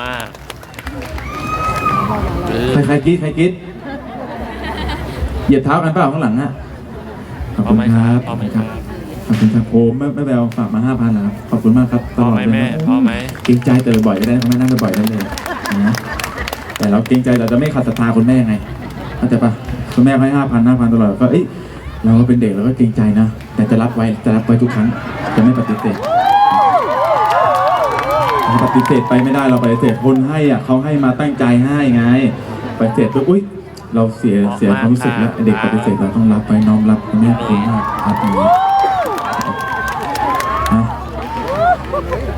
มาเออใครใครกรีดใครกรีดเหยียบเท้ากันเปล่าข้างหลังอะขอบพร้อคุมณไหมคครัรับบพร้อมไหมครับขอบคุณครับโอ้แม่แม่แบลฝากมาห้าพันนะครับขอบคุณมากครับพร้อมไหมตลดเลยแม่นะพร้อมไหมเกรงใจเจอบ่อยก็ได้เขาไม่นั่งบ่อยได้เลยนะแต่เราเกรงใจเราจะไม่ขัดศรัทธาคุณแม่ไงเข้าใจปะคุณแม่ให้ห้าพันห้าพันตลอดก็เอ้ยเราก็เป็นเด็กเราก็เกรงใจนะแต่จะรับไว้จะรับไว้ทุกครั้งจะไม่ปฏิเสธเรา ปฏิเสธไปไม่ได้เราปฏิเสธคนให้อะเขาให้มาตั้งใจให้ไงปฏิเสธปุ๊บอุ้ยเราเสียเสียความรู้สึกแล้วเด็กปฏิเสธเราต้องรับไปน้อมรับคุณแม่คุณมากครับอย่างนี้นะ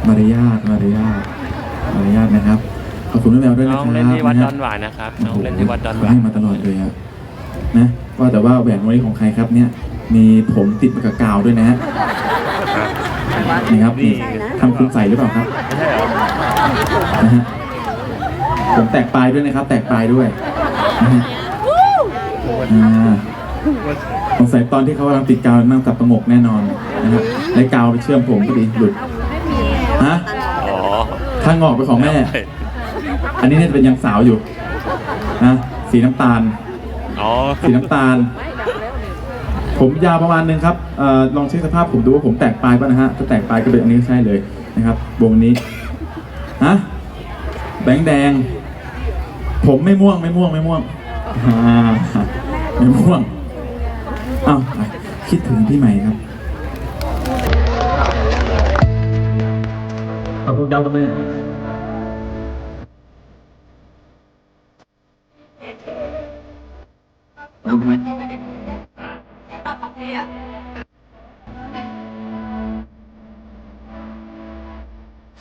มารยาทมารยาทมารยาทนะครับขอบคุณแม่แมวด้วยน้นะองครับเล่นที่วัดะดฮะอนหวานนะครับน้องโโหเล่นที่วัดดอนหวานให้มาตลอดเลยครับนะว่าแต่ว่าแหวนวันนี้ของใครครับเนี่ย มีผมติดมากับกาวด้วยนะฮะนี่ครับนี่ทำคุณใส่หรือเปล่าครับไม่ใช่เหรอ นะฮะผมแตกปลายด้วยนะครับ แตกปลายด้วยนะฮะอ่าสงสัยตอนที่เขากำลังติดกาวนั่งตับประงกแน่นอนนะครับและกาวไปเชื่อมผมพอดีหลุดฮะอ๋อข้างงอกเป็นของแม่ อันนี้เนี่ยจะเป็นยังสาวอยู่นะสีน้ำตาลอ๋อสีน้ำตาล ผมยาวประมาณนึงครับเอ่อลองเช็คสภาพผมดูว่าผมแตกปลายป่ะนะฮะถ้าแตกปลายก็เป็นอันนี้ใช่เลยนะครับวงนี้ ฮะแบงค์แดง ผมไม่ม่วงไม่ม่วงไม่ม่วงอ่าไม่ม่วงอ้าวไปคิดถึงพี่ใหม่ครับขอบคุณดาวแม่ยังมีที่มาอย่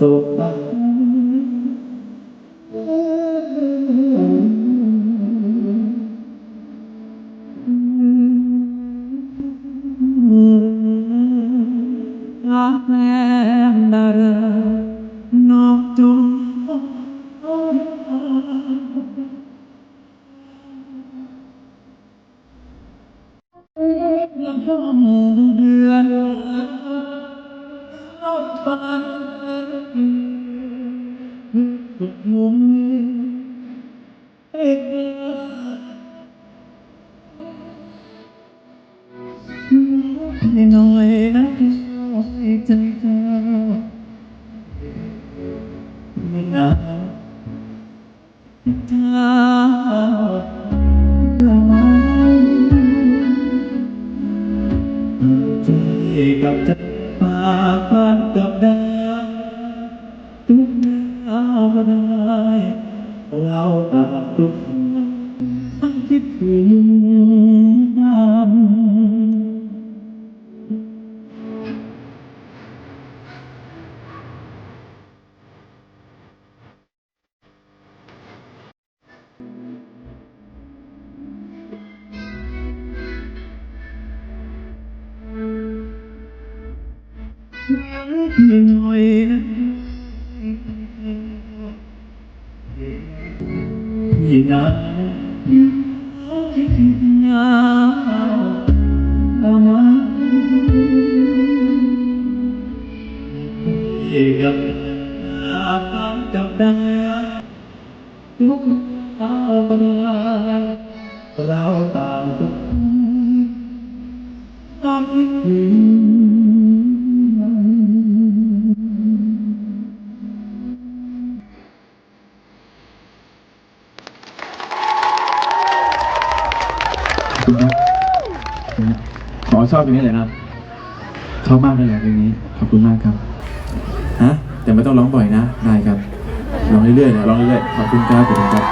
สุขรักแม่ดานอกจุง ลำพังเดือนรถฟัน ที่กับจะปากบ้านกับดาวทุกดาวก็ได้เราต่างทุกคนคิดถึงกันห ยิ่งนานยิ่งน ชอบเพลงนี้เลยครับ ชอบมากเลยแหละเพลงนี้ ขอบคุณมากครับ ฮะ แต่ไม่ต้องร้องบ่อยนะ ได้ครับ ร้องเรื่อยๆนะร้องเรื่อยๆ ขอบคุณครับขอบคุณครับ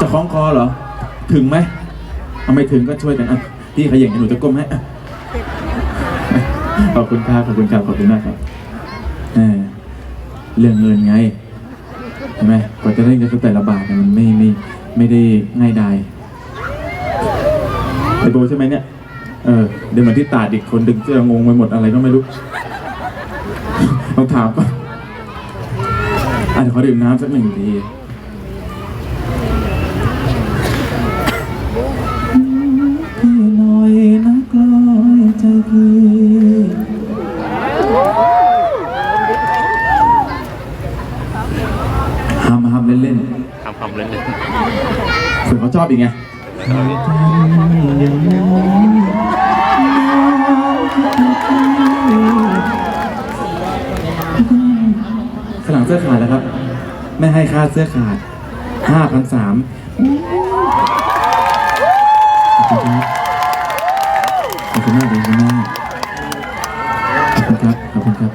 จะคล้องคอเหรอ ถึงไหมเอาไม่ถึงก็ช่วยกันอะพี่ขยันหนูจะก้มให้ขอบคุณครับขอบคุณครับขอบคุณมากครับเออเรื่องเงินไงใช่ไหมกว่าจะได้เงินแต่ละบาทเนี่ยมันไม่ไม่ไม่ได้ง่ายดาย ไอโบใช่ไหมเนี่ย เออ เดี๋ยวเหมือนที่ตาดอีกคนดึงเสื้องงไปหมดอะไรก็ไม่รู้ต้องถามก่อนอะเดี๋ยวขอดื่มน้ำสักหนึ่งทีพี่หน่อยนะกลอยใจพี่ห้ามห้ามเล่นเล่นทำความเล่นเลยๆเผื่อเขาชอบอีกไง สลังเสื้อขาดแล้วครับ ไม่ให้ค่าเสื้อขาดห้าพันสามขอบคุณครับขอบคุณมากขอบคุณมากขอบคุณครับ ขอบคุณครับ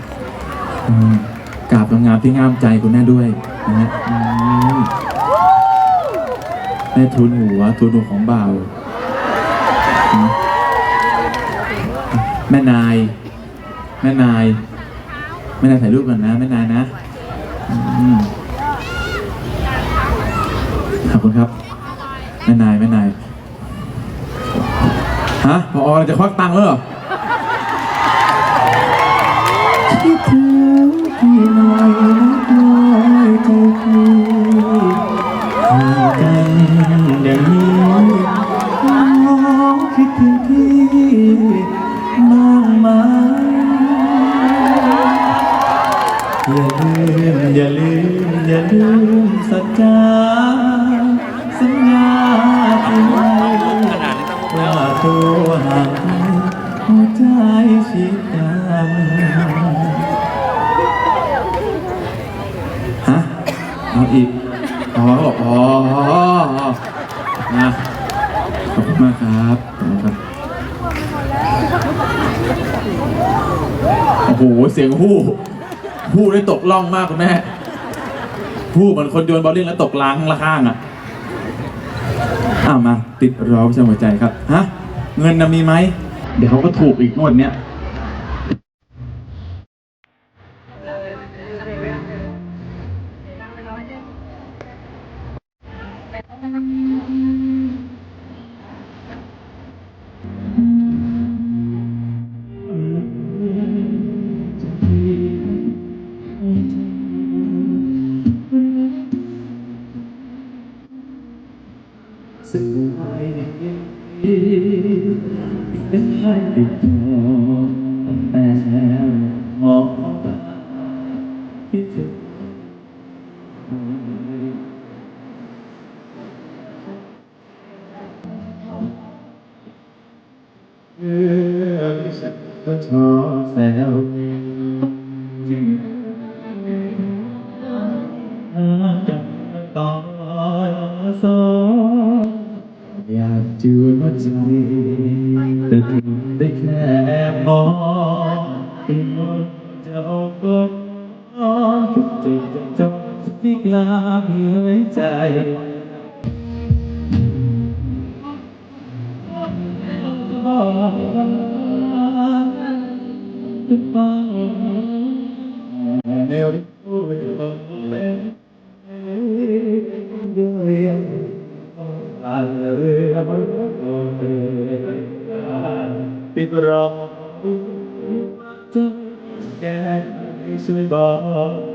กราบงามที่งามใจคุณแม่ด้วยนะฮะ แม่ทุนหัวทุนหัวของบ่าวแม่นาย แม่นาย แม่นายถ่ายรูปก่อนนะ แม่นายนะขอบคุณครับ แม่นายแม่นายฮะพอจะควักตังค์แล้วเหรอคิดถึงพี่หน่อยนะกลอยใจพี่ห่างกัน อย่างนี้ อ๋ออ๋อนะขอบคุณมากครับขอบคุณครับ โอ้โห เสียงฮู้ฮู้ได้ตกล่องมากคุณแม่ฮู้เหมือนคนโยนบอลลิงแล้วตกล้างข้างละข้างอะอ้ามา ติดรอประจำหัวใจครับ ฮะ เงินนะมีไหม เดี๋ยวเขาก็ถูกอีกงวดเนี้ย คิดถึงเมื่อฉั นก็ท้อแซวต่อสองอยากจูนหัวใจแต่ถึงได้แค่มองเป็นคนจะเอาก็จุดจุดจนจบที่กลางหัวใจทุกฟังแนวที่พูดเป็นเรื่องปิดรอจะแก้ช่วยบอก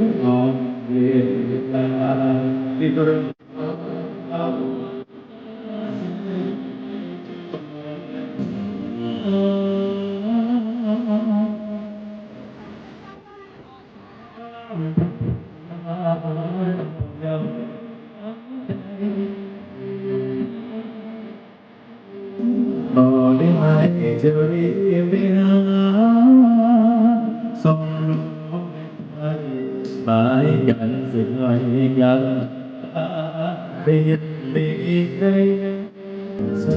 অমৃতা หมายกันสิ่งไรกันเรียนดีได้สั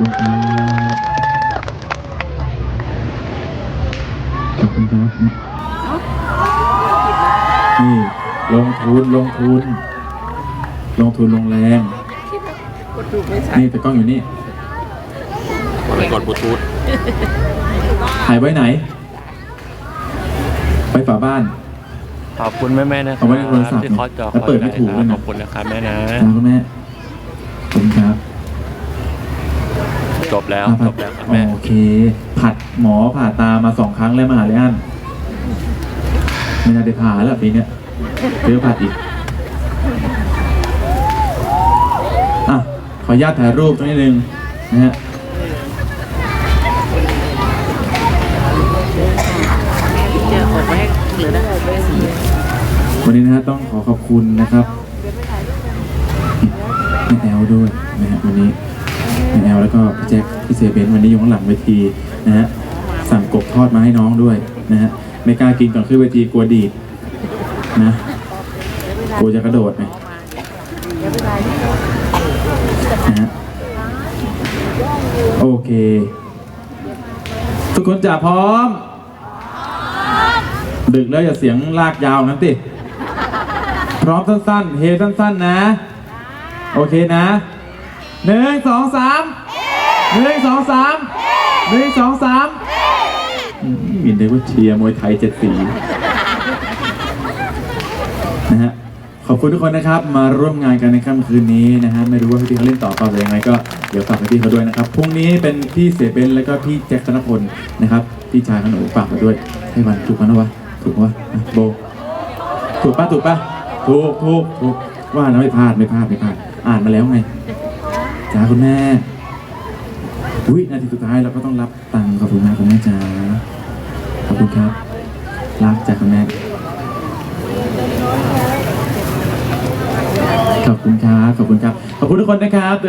คุณครับขอบคุณครับนี่ลงทุนลงทุน ลงทุนลงแรงกดถูกไม่ใช่นี่แต่กล้องอยู่นี่ไปกดบลูทูธถ่ายไว้ไหนไปฝาบ้าน ขอบคุณแม่แม่ๆนะครัเอาไว้ในโทรศัพท์ที่คอยจอแล้วเปิดไม่ถูกด้วยนะขอบคุณนะครับแม่นะนะคุณแม่ขอบคุณครับ จบแล้วอะจผัดบแล้วครับแม่ โอเค ผัดหมอผ่าตามาสองครั้งแล้วมาหาเลยอันไม่น่าได้ผ่าแล้วปีเนี้ยเจอผัดอีกอะขออนุญาตถ่ายรูปตรงนี้นึงนะฮะเจอของแม่เหลือได้แม่สีวันนี้นะฮะต้องขอขอบคุณนะครับแม่แอลด้วยนะฮะวันนี้ แม่แอลแล้วก็พี่แจ็คพี่เซเบนวันนี้อยู่ข้างหลังเวทีนะฮะสั่งกบทอดมาให้น้องด้วยนะฮะไม่กล้ากินก่อนขึ้นเวทีกลัวดีดนะกลัวจะกระโดดไงนะฮะโอเค ทุกคนจะพร้อม ดึกแล้วอย่าเสียงลากยาวงั้นติพร้อมสั้นๆ เฮสั้นๆนะ โอเคนะ หนึ่งสองสามหนึ่งสองสามหนึ่งสองสามอืมมีเดว่าเชียร์มวยไทยเจ็ดสีนะฮะขอบคุณทุกคนนะครับ มาร่วมงานกันในค่ำคืนนี้นะฮะไม่รู้ว่าพี่เขาเล่นต่อเปล่าหรือยังไงก็เดี๋ยวฝากพี่เขาด้วยนะครับพรุ่งนี้เป็นพี่เสเบนแล้วก็พี่แจ็คธนพลนะครับพี่ชายขนมฝากไปด้วยให้วันถูกมั้นะวะถูกปะอะโบถูกปะถูกปะถูกถูกถูกว่านะไม่พลาดไม่พลาดไม่พลาด อ่านมาแล้วไง จ้าคุณแม่อุ้ยนาทีสุดท้ายเราก็ต้องรับตังค์ขอบคุณมากคุณแม่จ้าขอบคุณครับ รักจ้าคุณแม่ขอบคุณครับขอบคุณครับขอบคุณทุกคนนะครับเดิน